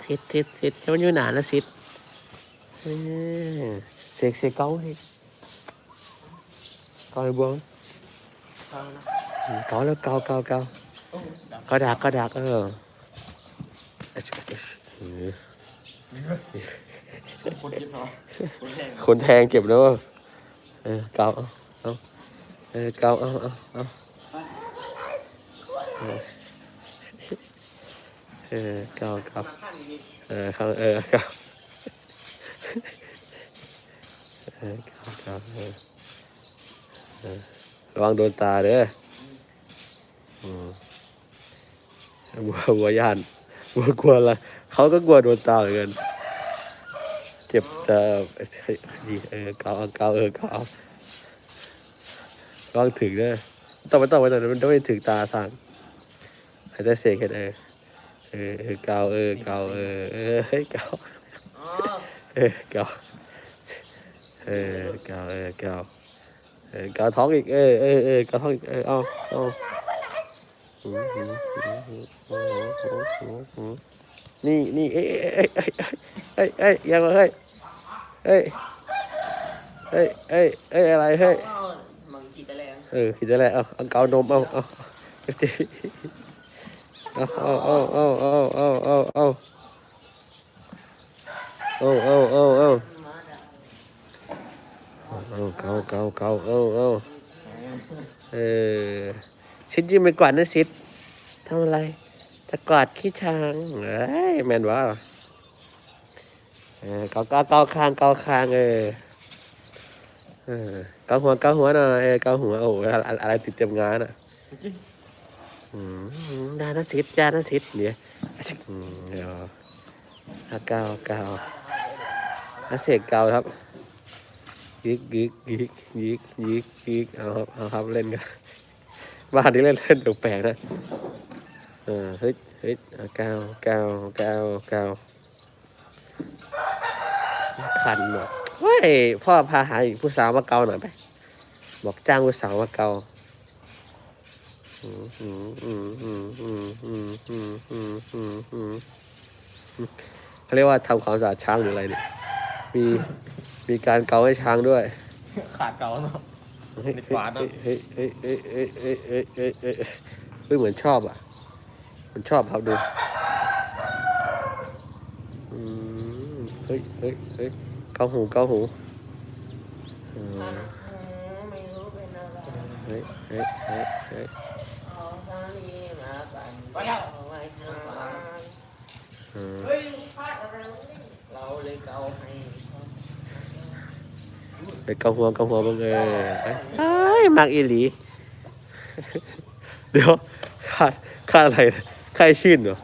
เสร็จเสร็จเสร็จมันอยู่หนาแล้วสิเออเสกเสกเกาให้เกาให้บวงเกาแล้วเกาเกาเกาโอ้ดัก็ดักก็ดักเออคนแทงเก็บแล้วเออเกาเอาเอาเออเกาเอาเอาเอา เออเกาเกามาขั้นนี้เออเขาเออเขาเออเขาเขาเออเออระวังโดนตาเด้ออืมบัวบัวย่านบัวกลัวละเขาก็กลัวโดนตาเหมือนกันเจ็บจะดีเออเกาเอาเกาเออเการะวังถึงเด้อต้องไม่ต้องไม่ต้องมันต้องไม่ถึงตาสั่งให้ได้เสกแค่เออ เออเก่าเออเก่าเออเออเก่าเออเก่าเออเก่าเออเก่าเออเกาท้องอีกเออเออเออเกาท้องอีกเออเอาเอานี่นี่เอ้ยเอ้ยเอ้ยเอ้ยยังเฮ้ยเอ้ยเอ้ยเอ้ยเอ้ยอะไรเฮ้ยเอ้กินได้แล้วเออขีนได้แล้วเอาเอาเกานมเอาเอา เอาเอาเอาเอาเอาเอาเอาเอาเอาเอาเอาเกาเกาเกาเอาเอาเออชิดยิ้มไปกวาดนะชิดทำอะไรจะกวาดขี้ช้างเอ้ยแมนวะเออเกาเกาเกาคางเกาคางเออเออเกาหัวเกาหัวหน่อยเออเกาหัวโอ้อะไรติดเต็มงานอะ ดานาสิทธิ์ดานาทธิ์เนี่ยอืมเดี๋ยวอาเกาเกาอาเสกเกาครับยิกยิกยิกยิกยิกยิกเอาครับเอาครับเล่นกันบ้านนี้เล่นเล่นแปลกนะเออเฮ้ยเฮ้ยเอาเกาเกาเกาเกาคันหมดเฮ้ยพ่อพาหาผู้สาวมาเกาหน่อยไปบอกจ้างผู้สาวมาเกา เขาเรียกว่าทำความสะอาดช้างหรืออะไรเนี่ยมีมีการเกาให้ช้างด้วย ขาดเกาเนาะเฮ้ยในฝาเนอะเฮ้ยเฮ้ยเฮ้ยเฮ้ยเฮ้ยเฮ้ยเฮ้ยเฮ้ยเฮ้ยเฮ้ยเหมือนชอบอะเหมือนชอบครับดูเฮ้ยเฮ้ยเฮ้ยเกาหูเกาหูเฮ้ยเฮ้ยเฮ้ย ไปแล้วไว้ข้างหลังอืมเฮ้ยพลาดอะไรวะเนี่ยเราเลยเกาให้ไปเกาหัวเกาหัวมึงเออไอ้มักอีหลี เดี๋ยวขาดขาดอะไรใครชื่นเหรอ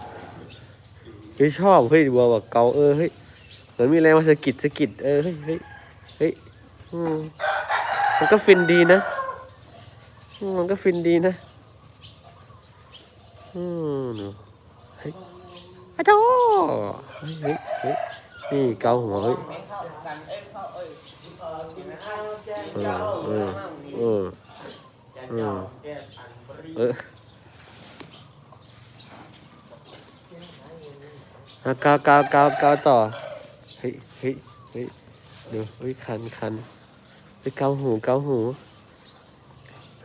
เฮ้ยชอบเฮ้ยบัวบอกเกาเออเฮ้ยเหมือนมีแรงมาสะกิดสะกิดเออเฮ้ยเฮ้ยเฮ้ยมันก็ฟินดีนะ มันก็ฟินดีนะ อืมเฮ้ยอะโธ่เฮ้ยเฮ้ยเฮ้ยนี่เกาหัวเฮ้ยไม่เข้ากันเอ้ยเข้าเอ้ยเออกินข้าวแจ้งเออเจ้าเออมั่งนี่เออแจ้งเจ้าแก้ปันปรีเออเอากาวกาวกาวกาวต่อ เฮ้ยเฮ้ยเฮ้ยเดี๋ยวเฮ้ยคันคันเฮ้ยเกาหูเกาหู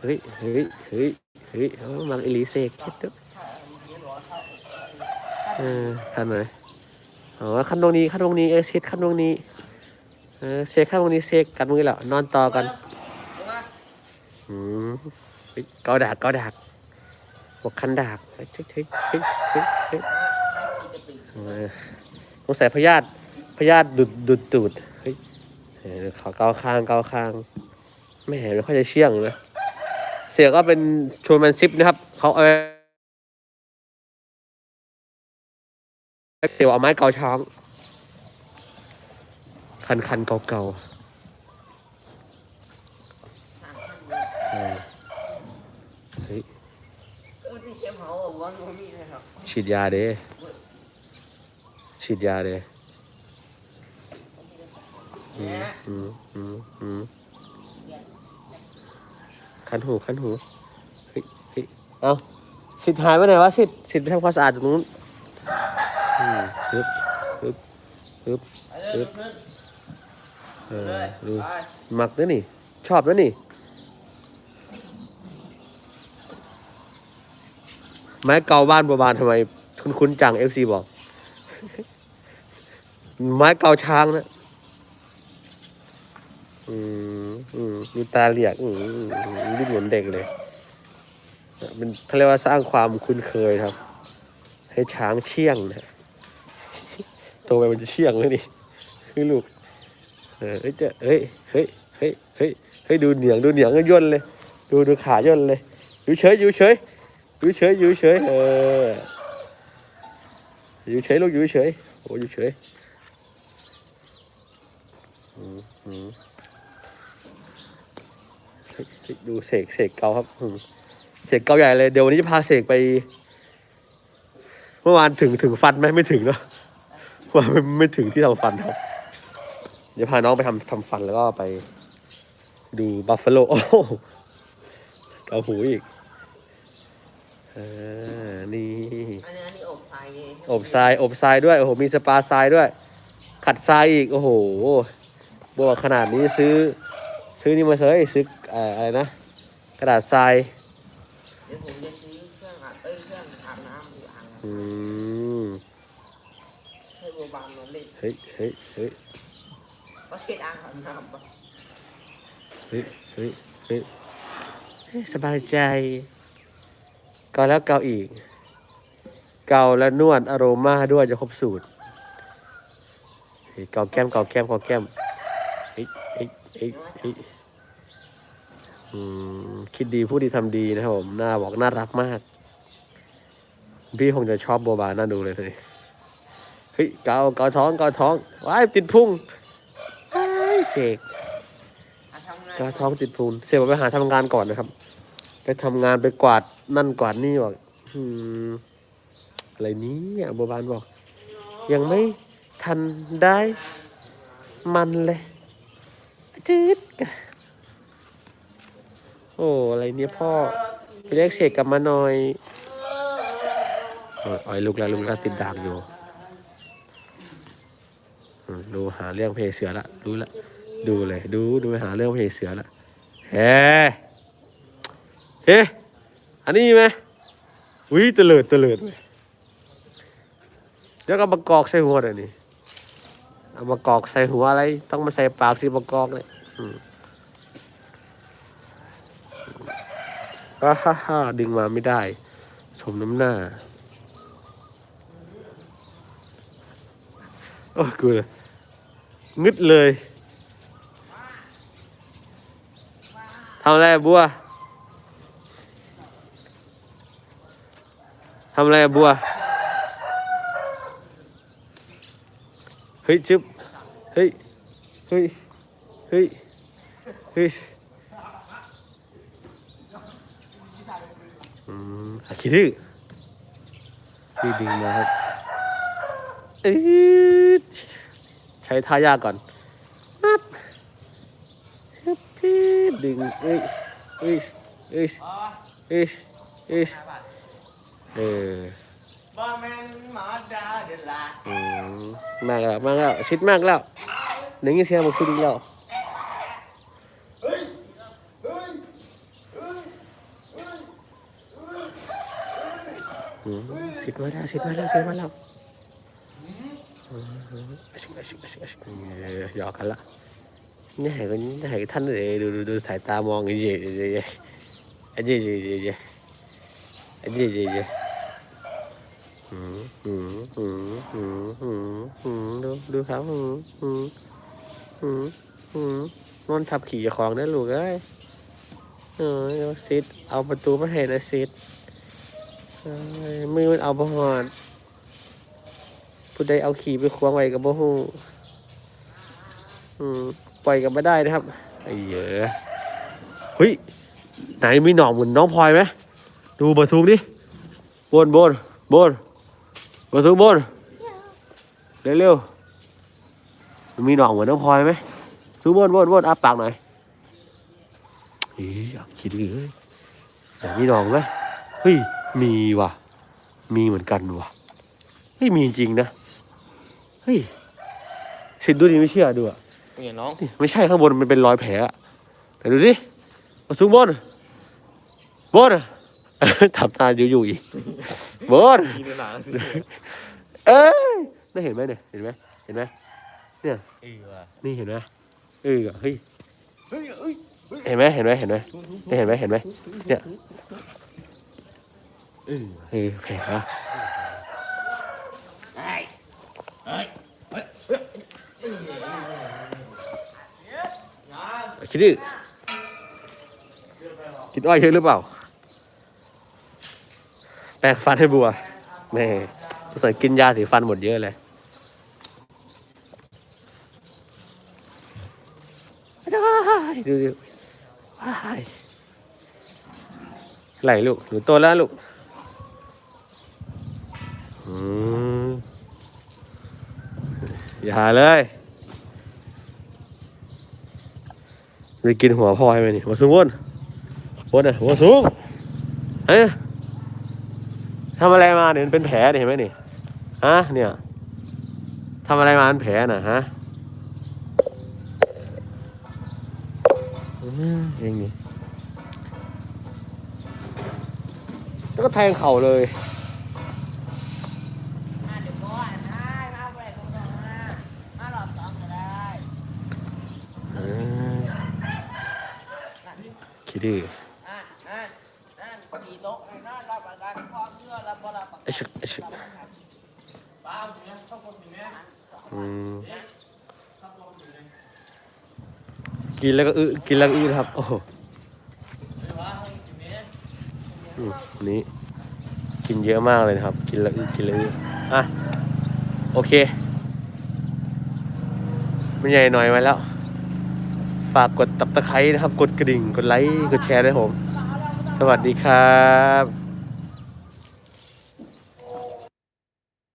เฮ้ยเฮ้ยเฮ้ยเฮ้ยเอามังอิลิเซกคิดดู เออคันไหนอ๋อคันตรงนี้คันตรงนี้เออเซตคันตรงนี้เออเซกคันตรงนี้เซกกันมือแล้วนอนต่อกันอืมเฮ้ยเกาดากเกาดากบอกคันดากเฮ้ยเฮ้ยเฮ้ยเฮ้ยเฮ้ยเฮ้ยเออสงสัยพยาธิพยาธิดุดดุดตูดเฮ้ยเขาเกาคางเกาคางไม่เห็นไม่ค่อยจะเชี่ยงนะเสียก็เป็นชว์แมนซิปนะครับเขาเอา เสียวเอาไม้เกาช้างคันคันเกาเกาเฮ้ยอุ้ยที่เข็มเขาบอกว่ามันมีเลยครับฉีดยาเด้ฉีดยาเด้คันหูคันหู เฮ้ยเฮ้ยเอาสิทธิ์หายไปไหนวะสิทธิ์สิทธิ์ไปทำความสะอาดตรงนู้น ฮึบฮึบฮึบไปเลยลุกขึ้นเออดูหมักนะนี่ ชอบนะนี่ ไม้เกาบ้านบัวบานทำไม คุณคุณจังเอฟซีบอก ไม้เกาช้างนะอืมอืมมีตาเหลียกอืมอืมอืมนี่เหมือนเด็กเลยเป็นเขาเรียกว่าสร้างความคุ้นเคยครับ ให้ช้างเชี่ยงนะ โตไปมันจะเชี่ยงเลยนี่คือลูกเออเฮ้ยเจะเฮ้ยเฮ้ยเฮ้ยเฮ้ยเฮ้ยดูเหนียงดูเหนียงก็ย่นเลย ดูดูขาย่นเลยอยู่เฉยอยู่เฉยอยู่เฉยอยู่เฉยเอออยู่เฉยลูกอยู่เฉยโอ้อยู่เฉยอืมอืมเฮ้ยเฮ้ยดูเสกเสกเกาครับเสกเกาใหญ่เลยเดี๋ยววันนี้จะพาเสกไป เมื่อวานถึงถึงฟันไหมไม่ถึงเนาะ วานไม่ไม่ถึงที่ทำฟันครับ เดี๋ยวพาน้องไปทำทำฟันแล้วก็ไป ดูบัฟฟาโลโอ้โหเกาหูอีกอ่านี่อันนี้อันนี้อบทรายไงอบทรายอบทรายด้วยโอ้โหมีสปาทรายด้วย ขัดทรายอีกโอ้โหบวกขนาดนี้ซื้อ ซื้อนี่มาเลยซื้อเอ่ออะไรนะกระดาษทรายเดี๋ยวผมจะซื้อเครื่องอาบเอ้ยเครื่องอาบน้ำอยู่อ่างอืมให้บัว บานนอนเล่นเฮ้ยเฮ้ยเฮ้ยประเทศอ่างอาบน้ำปะเฮ้ยเฮ้ยเฮ้ยเฮ้ยสบายใจเกาแล้วเกาอีก เกาแล้วนวดอโรมาด้วยจะครบสูตรเฮ้ยเกาแก้มเกาแก้มเกาแก้มเฮ้ยเฮ้ยเฮ้ยเฮ้ยอืมคิดดีพูดดีทำดีนะครับผมหน้าบอกน่ารักมาก พี่คงจะชอบโบบาน่าดูเลยเลย เฮ้ยเกาเกาท้องเกาท้องว้ายติดพุงว้ายเสกอะทำงานกาท้องติดพุงเสียบอกไปหาทำงานก่อนนะครับ ไปทำงานไปกวาดนั่นกวาดนี่บอกอืมอะไรเนี้บัวบานบอก ยังไม่ทันได้มันเลยจืดกะโอ้อะไรเนี่ยพ่อไปเรียกเสกกลับมาหน่อยเอออ้อยลูกแล้วลูกแล้วติดดากอยู่อืม ดูหาเรื่องเพเสือละรู้ละดูเลยดูดูไปหาเรื่องเพเสือละเฮ้เฮ้อันนี้ไหมวิเตลิดเตลิดเว้ยเดี๋ยวก็มากอกใส่หัวเลยนี่เอามากอกใส่หัวอะไร ต้องมาใส่ปากสิมากอกเลยอ่าฮ่าฮ่าดึงมาไม่ได้ชมน้ำหน้าโอ้ยกูเลย งึดเลยทำอะไรบัวทำอะไรบัว เฮ้ยจึ๊บ เฮ้ย เฮ้ย เฮ้ย เฮ้ยอืมอาคิดื้อดื้อดึงมาครับเอ้ย ใช้ท่ายากก่อนปั๊บฮึบฮึบดึงเอ้ยเอ้ยเอ้ยอ๋อเอ้ยเอ้ยห้าบาทเออบ่แม่นหมาดาเดือดละอืมมากแล้วมากแล้วชิดมากแล้วหนึ่งยี่เสียบอกชิดอีกแล้วอืมชิดมาแล้วชิดมาแล้วชิดมาแล้ว หยอกกันละนี่ให้กันนี่ให้ท่านเลยดูดูดูสายตามองเย่เย่เย่เย่เย่เย่เย่เย่เย่เย่เย่หืมหืมหืมหืมหืมหืมดูดูเขาหืมหืมหืมหืมนอนทับขี่ของนะลูกเอ้ยเออซิดเอาประตูมาให้นะซิดมือมันเอาบ่หอด ผู้ใดเอาขี่ไปควงไว้กับบ่ฮู้ปล่อยกันไม่ได้นะครับไอ้เหี้ยอะเฮ้ยไหนมีหนองเหมือนน้องพลอยไหมดูบรรทุกดิบนบนบนมาถึงบนเร็วๆมีหนองเหมือนน้องพลอยไหมถึงบนบนบนอ้าปากหน่อยอีอยากคิดเลยอยากมีหนองไหมเฮ้ยมีว่ะมีเหมือนกันว่ะเฮ้ยมีจริงนะ เฮ้ยสิดูดิไม่เชื่อดูอะเนี่ยน้องนี่ไม่ใช่ข้างบนมันเป็นรอยแผลอะแต่ดูดิมาสูงบนบนทำตาอยู่ๆอีกบนมีในหนังสิเอ้ยได้เห็นไหมเนี่ยเห็นไหมเห็นไหมเออว่ะนี่เห็นไหมเออเฮ้ยเฮ้ยเฮ้ยเห็นไหมเห็นไหมเห็นไหมทุบทุบนี่เห็นไหมเห็นไหมเนี่ยเออเออแผลอะเฮ้ยเฮ้ยเฮ้ย คิดดิคิดอ้อยเยอะหรือเปล่า แปรงฟันให้บัวแม่ใส่กินยาสีฟันหมดเยอะเลยดูดิว้ายไหลลูกหนูโตแล้วลูกอืมอย่าเลย ไปกินหัวพ่อให้ไหมนี่หัวสูงวนวนอะหัวสูงเอ้ยทำอะไรมาเนี่ยมันเป็นแผลเห็นไหมนี่ฮะเนี่ยทำอะไรมาเป็นแผลน่ะฮะอืมเองนี่แล้วก็แทงเข่าเลย มาเดี๋ยวก่อนได้มาไปตรงๆมามาหลอดสองก็ได้ อืมคิดดิ อะนั่นนั่นผีตกนั่นรับประกันความเชื่อรับบ่รับป ระไอ้กันชึกไอชึกอืมกินแล้วก็อื้อกินแล้วอื้อครับ โอ้โหนี่กินเยอะมากเลยครับ กินแล้วอื้อกินแล้วอื้ออะ โอเคไม่ใหญ่หน่อยมาแล้ว ฝากกดตับตะไคร้นะครับ กดกระดิ่ง กดไลค์ กดแชร์ด้วยผม สวัสดีครับ